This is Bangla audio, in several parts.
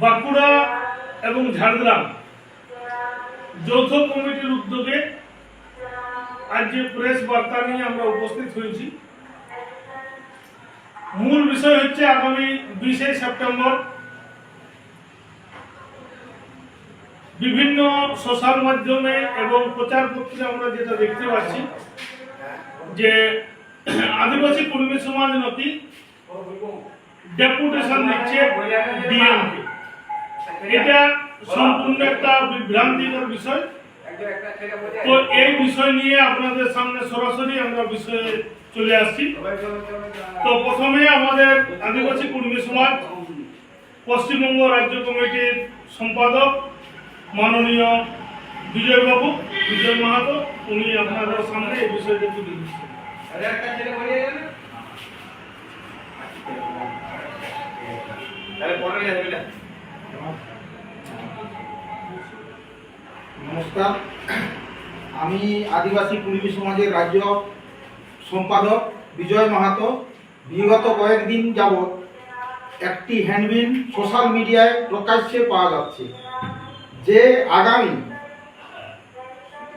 বাঁকুড়া এবং ঝাড়গ্রাম যৌথ কমিটির উদ্যোগে আজ যে প্রেস বার্তা নিয়ে আমরা উপস্থিত হয়েছি, মূল বিষয় হচ্ছে আগামী বিশে সেপ্টেম্বর বিভিন্ন সোশ্যাল মাধ্যমে এবং প্রচার পত্রে আমরা যেটা দেখতে পাচ্ছি যে আদিবাসী কর্মী সমাজ নথি ডেপুটেশন দিচ্ছে ডিএমকে এটা সম্পূর্ণ একটা বিভ্রান্তিকর বিষয়। তো এই বিষয় নিয়ে আপনাদের সামনে সরাসরি আমরা বিষয়ে চলে আসছি। তো প্রথমে আমাদের আদিবাসী কর্মী সমাজ, পশ্চিমবঙ্গ রাজ্য কমিটির সম্পাদক মাননীয় বিজয়বাবু, বিজয় মাহাতো, উনি আপনাদের সামনে এই বিষয়টা তুলে দিচ্ছেন নমস্কার আমি আদিবাসী কুর্মী সমাজের রাজ্য সম্পাদক বিজয় মাহাতো বিগত কয়েকদিন যাবৎ একটি হ্যান্ডবিল সোশ্যাল মিডিয়ায় প্রকাশ্যে পাওয়া যাচ্ছে, যে আগামী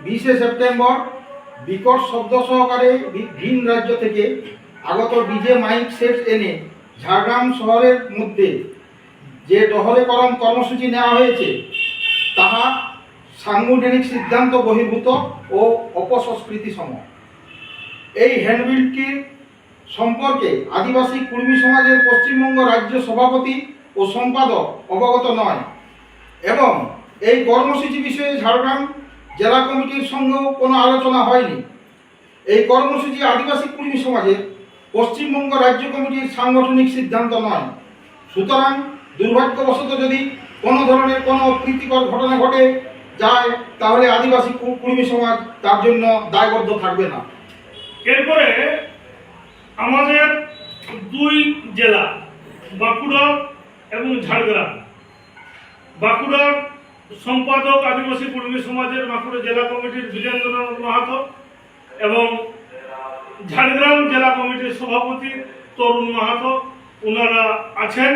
বিশে সেপ্টেম্বর বিকট শব্দ সহকারে ভিন রাজ্য থেকে আগত ডিজে মাইক সেট এনে ঝাড়গ্রাম শহরের মধ্যে যে ডহলেকরণ কর্মসূচি নেওয়া হয়েছে, তাহা সাংগঠনিক সিদ্ধান্ত বহির্ভূত ও অপসংস্কৃতি সম এই হ্যান্ডবিলটির সম্পর্কে আদিবাসী কুর্মী সমাজের পশ্চিমবঙ্গ রাজ্য সভাপতি ও সম্পাদক অবগত নয় এবং এই কর্মসূচি বিষয়ে ঝাড়গ্রাম জেলা কমিটির সঙ্গেও কোনো আলোচনা হয়নি। এই কর্মসূচি আদিবাসী কুর্মী সমাজের পশ্চিমবঙ্গ রাজ্য কমিটির সাংগঠনিক সিদ্ধান্ত নয়। সুতরাং দুর্ভাগ্যবশত যদি কোনো ধরনের কোনো অপ্রীতিকর ঘটনা ঘটে যায়, তাহলে আদিবাসী কুর্মী সমাজ তার জন্য দায়বদ্ধ থাকবে না। এরপরে আমাদের দুই জেলা, বাঁকুড়া এবং ঝাড়গ্রাম। বাঁকুড়ার সম্পাদক আদিবাসী কর্মী সমাজের বাঁকুড়া জেলা কমিটির বীরেন্দ্রনাথ মাহাতো এবং ঝাড়গ্রাম জেলা কমিটির সভাপতি তরুণ মাহাতো। ওনারা আছেন।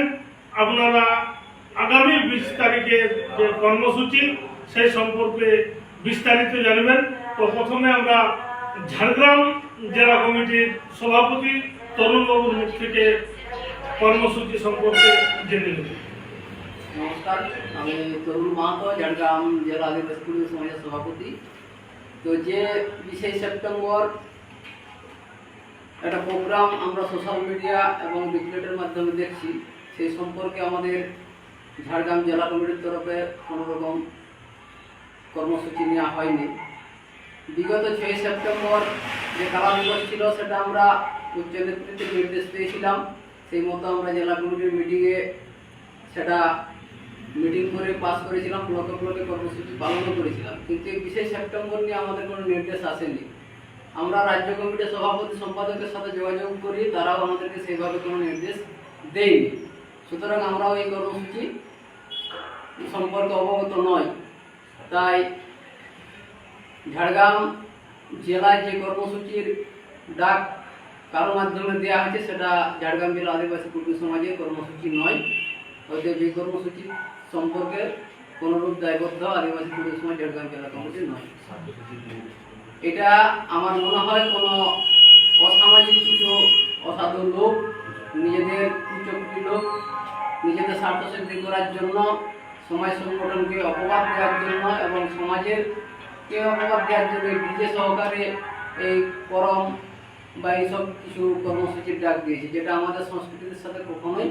আপনারা আগামী বিশ তারিখের যে কর্মসূচি সেই সম্পর্কে বিস্তারিত জানবেন। তো প্রথমে আমরা ঝাড়গ্রাম জেলা কমিটির সভাপতি তরুণবাবুর মুখ থেকে কর্মসূচি সম্পর্কে জেনে নেব। নমস্কার, আমি তরুণ মাহাতো, ঝাড়গ্রাম জেলা আদিবাসী সমাজের সভাপতি। তো যে বিশে সেপ্টেম্বর একটা প্রোগ্রাম আমরা সোশ্যাল মিডিয়া এবং লিফলেটের মাধ্যমে দেখছি, সেই সম্পর্কে আমাদের ঝাড়গ্রাম জেলা কমিটির তরফে কোনো রকম কর্মসূচি নেওয়া হয়নি। বিগত ছয় সেপ্টেম্বর যে কালা দিবস ছিল, সেটা আমরা উচ্চ নেতৃত্বের নির্দেশ পেয়েছিলাম সেই মতো আমরা জেলা কমিটির মিটিংয়ে সেটা মিটিং করে পাস করেছিলাম, ব্লকে ব্লকে কর্মসূচি পালনও করেছিলাম। কিন্তু এই বিশেষ সেপ্টেম্বর নিয়ে আমাদের কোনো নির্দেশ আসেনি। আমরা রাজ্য কমিটির সভাপতি সম্পাদকের সাথে যোগাযোগ করি, তারাও আমাদেরকে সেইভাবে কোনো নির্দেশ দেয়নি। সুতরাং আমরাও এই কর্মসূচি সম্পর্কে অবগত নয় তাই ঝাড়গ্রাম জেলায় যে কর্মসূচির ডাক কারও মাধ্যমে দেওয়া হয়েছে সেটা ঝাড়গ্রাম জেলা আদিবাসী কর্মী সমাজের কর্মসূচি নয়। অতএব এই কর্মসূচি সম্পর্কে কোনরূপ দায়বদ্ধ আদিবাসী কর্মী সমাজ ঝাড়গ্রাম জেলা কমিটি নয়। এটা আমার মনে হয় কোনো অসামাজিক কিছু অসাধু লোক, নিজেদের কুচক্রী লোক, নিজেদের স্বার্থ সিদ্ধি করার জন্য সমাজ সংগঠনকে অপবাদ দেওয়ার জন্য এবং সমাজের কে অপবাদ দেওয়ার জন্য ডিজে সহকারে এই করম বা এইসব কিছু কর্মসূচির ডাক দিয়েছে, যেটা আমাদের সংস্কৃতির সাথে কখনোই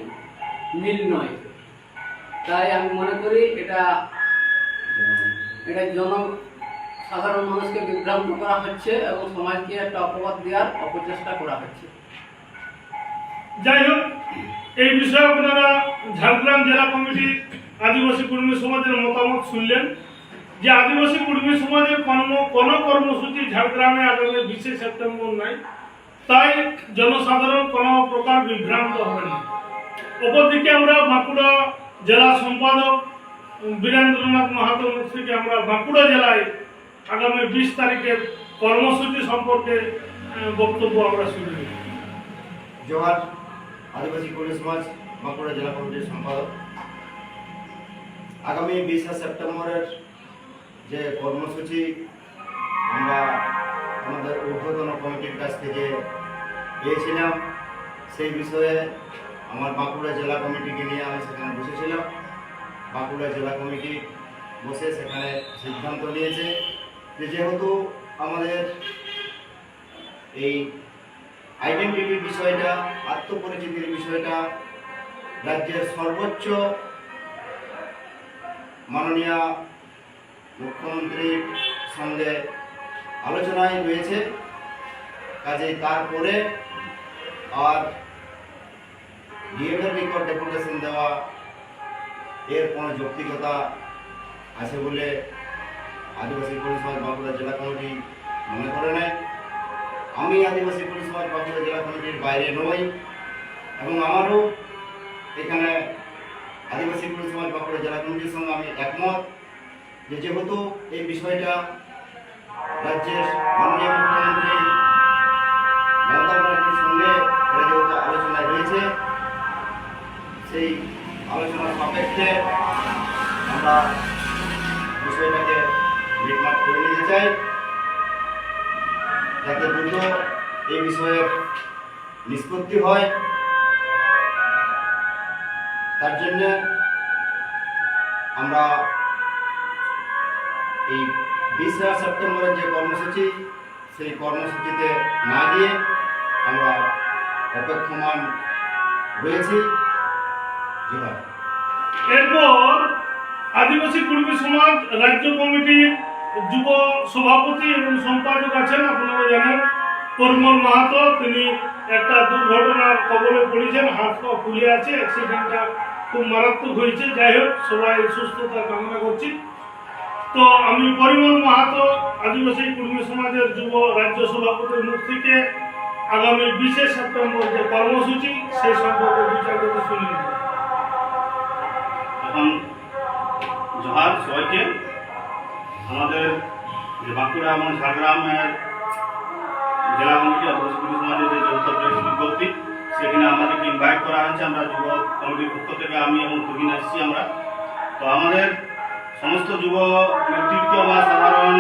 মিল নয়। তাই আমি মনে করি এটা এটা জন সাধারণ মানুষকে বিভ্রান্ত করা হচ্ছে এবং সমাজকে একটা অপবাদ দেওয়ার অপচেষ্টা করা হচ্ছে। যাই হোক, এই বিষয়ে আপনারা ঝাড়গ্রাম জেলা কমিটির আদিবাসী কর্মী সমাজের মতামত শুনলেন যে আদিবাসী কর্মী সমাজের কর্ম কোনো কর্মসূচি ঝাড়গ্রামে আগামী বিশে সেপ্টেম্বর নাই। তাই জনসাধারণ কোনো প্রকার বিভ্রান্ত হবেন না। অপরদিকে আমরা বাঁকুড়া জেলা সম্পাদক বীরেন্দ্রনাথ মাহাতো মুখ থেকে আমরা বাঁকুড়া জেলায় আগামী বিশ তারিখের কর্মসূচি সম্পর্কে বক্তব্য আমরা শুনলাম জোহার, আদিবাসী কর্মী সমাজ, বাঁকুড়া জেলা কমিটির সম্পাদক। আগামী বিশে সেপ্টেম্বরের যে কর্মসূচি, আমরা আমাদের ঊর্ধ্বতন কমিটির কাছ থেকে পেয়েছিলাম। সেই বিষয়ে আমার বাঁকুড়া জেলা কমিটিকে নিয়ে আমি সেখানে বসেছিলাম। বাঁকুড়া জেলা কমিটি বসে সেখানে সিদ্ধান্ত নিয়েছে যে যেহেতু আমাদের এই আইডেন্টিটির বিষয়টা, আত্মপরিচিতির বিষয়টা রাজ্যের সর্বোচ্চ মাননীয় মুখ্যমন্ত্রীর সঙ্গে আলোচনায় রয়েছে। কাজে তারপরে আর ডিএমের নিকট ডেপুটেশন দেওয়া এর কোনো যৌক্তিকতা আছে বলে আদিবাসী পরিষদ বাঁকুড়া জেলা কমিটি মনে করে নেয়। আমি আদিবাসী পরিষদ বাঁকুড়া জেলা কমিটির বাইরে নই এবং আমারও এখানে আদিবাসী পরিষদ বাঁকুড়া জেলা কমিটির সঙ্গে আমি একমত, যে যেহেতু এই বিষয়টা রাজ্যের মাননীয় মুখ্যমন্ত্রী মমতা ব্যানার্জির সঙ্গে এটা যেহেতু আলোচনায় রয়েছে, সেই আলোচনার সাপেক্ষে আমরা বিষয়টাকে মিটমাট করে নিতে চাই। যাতে দ্রুত এই বিষয়ের নিষ্পত্তি হয়। তার জন্য আমরা এই বিশে সেপ্টেম্বরের যে কর্মসূচি, সেই কর্মসূচিতে না গিয়ে আমরা অপেক্ষমান রয়েছি। এরপর আদিবাসী কুর্মী সমাজ রাজ্য কমিটির যুব সভাপতি এবং সম্পাদক আছেন, আপনারা জানেন পরিমল মাহাতো, তিনি একটা দুর্ঘটনার কবলে পড়েছেন, হাত পা ফুলে আছে অ্যাক্সিডেন্টটা খুব মারাত্মক হয়েছে যাই হোক, সবাই সুস্থতা কামনা করছি তো আমি পরিমল মাহাতো, আদিবাসী কুর্মী সমাজের যুব রাজ্য সভাপতির মুখ থেকে আগামী বিশে সেপ্টেম্বর যে কর্মসূচি সেই সম্পর্কে বিচার করতে শুনে। এখন জোহার সবাইকে, আমাদের যে বাঁকুড়া এবং ঝাড়গ্রামের জেলা কমিটি পুলিশ সমাজের যে যৌথ প্রেস বিজ্ঞপ্তি সেখানে আমাদেরকে ইনভাইট করা হয়েছে। আমরা যুব কমিটির পক্ষ থেকে আমি এবং তুহিন এসেছি আমরা। তো আমাদের সমস্ত যুব নেতৃত্ব বা সাধারণ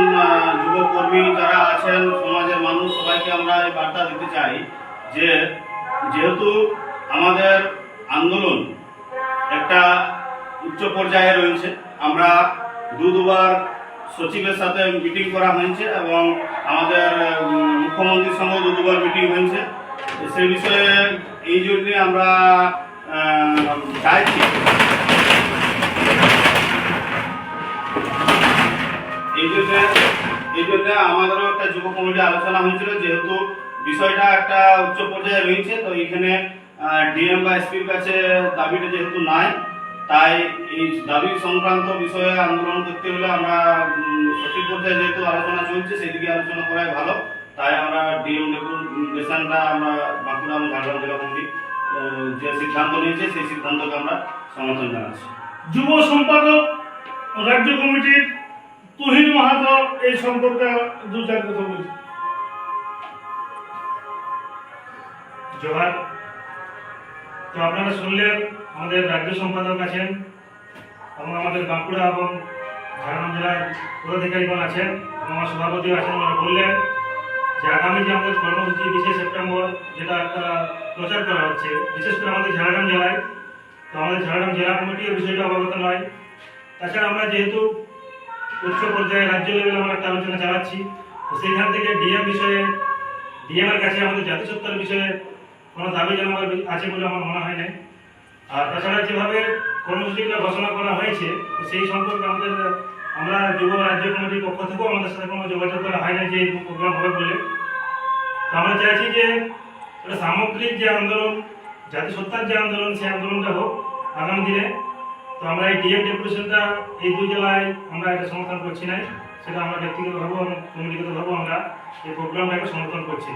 যুবকর্মী যুব যারা আছেন, সমাজের মানুষ, সবাইকে আমরা এই বার্তা দিতে চাই যে যেহেতু আমাদের আন্দোলন একটা উচ্চ পর্যায়ে রয়েছে, আমরা দু দুবার সচিবের সাথে মিটিং করা হয়েছে এবং আমাদের মুখ্যমন্ত্রীর সঙ্গে দুবার মিটিং হয়েছে। সেই বিষয়ে এই জন্যে আমরা চাইছি। এই জন্য এই জন্য আমাদেরও একটা যুব কমিটি আলোচনা হয়েছিল, যেহেতু বিষয়টা একটা উচ্চ পর্যায়ে রয়েছে, তো এখানে ডিএম বা এসপির কাছে দাবিটা যেহেতু নাই তাই এই দাবি সংক্রান্ত বিষয়ে আন্দোলন করতে হলে আমরা সঠিক পর্যায়ে যেহেতু আলোচনা চলছে সেদিকে আলোচনা করাই ভালো। তাই আমরা ডিএম ডেপুটেশনটা আমরা বাঁকুড়া এবং ঝাড়গ্রাম জেলা কমিটি যে সিদ্ধান্ত নিয়েছে সেই সিদ্ধান্তকে আমরা সমর্থন জানাচ্ছি। যুব সম্পাদক রাজ্য কমিটির তুহিন মাহাতো এই সম্পর্কে দু চার কথা বলছি জোহার তো আপনারা শুনলেন আমাদের রাজ্য সম্পাদক আছেন এবং আমাদের বাঁকুড়া এবং ঝাড়গ্রাম জেলার পদাধিকারীগণ আছেন এবং আমার সভাপতি আছেন ওনারা বললেন যে আগামী যে আমাদের কর্মসূচি বিশে সেপ্টেম্বর যেটা একটা প্রচার করা হচ্ছে, বিশেষ করে আমাদের ঝাড়গ্রাম জেলায়, তো আমাদের ঝাড়গ্রাম জেলা কমিটি এই বিষয়টা অবগত নয়। তাছাড়া আমরা যেহেতু উচ্চ পর্যায়ে রাজ্য লেভেলে আমরা একটা আলোচনা চালাচ্ছি, তো সেইখান থেকে ডিএম বিষয়ে ডিএম এর কাছে আমাদের জাতিসত্তার বিষয়ে কোনো দাবি জানাবার আছে বলে আমার মনে হয় না আর তাছাড়া যেভাবে কর্মসূচিগুলো ঘোষণা করা হয়েছে সেই সম্পর্কে আমাদের, আমরা যুব রাজ্য কমিটির পক্ষ থেকেও আমাদের সাথে কোনো যোগাযোগ করা হয় না যে প্রোগ্রাম হবে বলে। তো আমরা চাইছি যে সামগ্রিক যে আন্দোলন, জাতিসত্তার যে আন্দোলন, সেই আন্দোলনটা হোক আগামী দিনে। তো আমরা এই ডিএম ডেপুটেশনটা এই দুই জেলায় আমরা এটা সমর্থন করছি না। সেটা আমরা ব্যক্তিগতভাবেও এবং কমিটিগতভাবেও আমরা এই প্রোগ্রামটাকে সমর্থন করছি।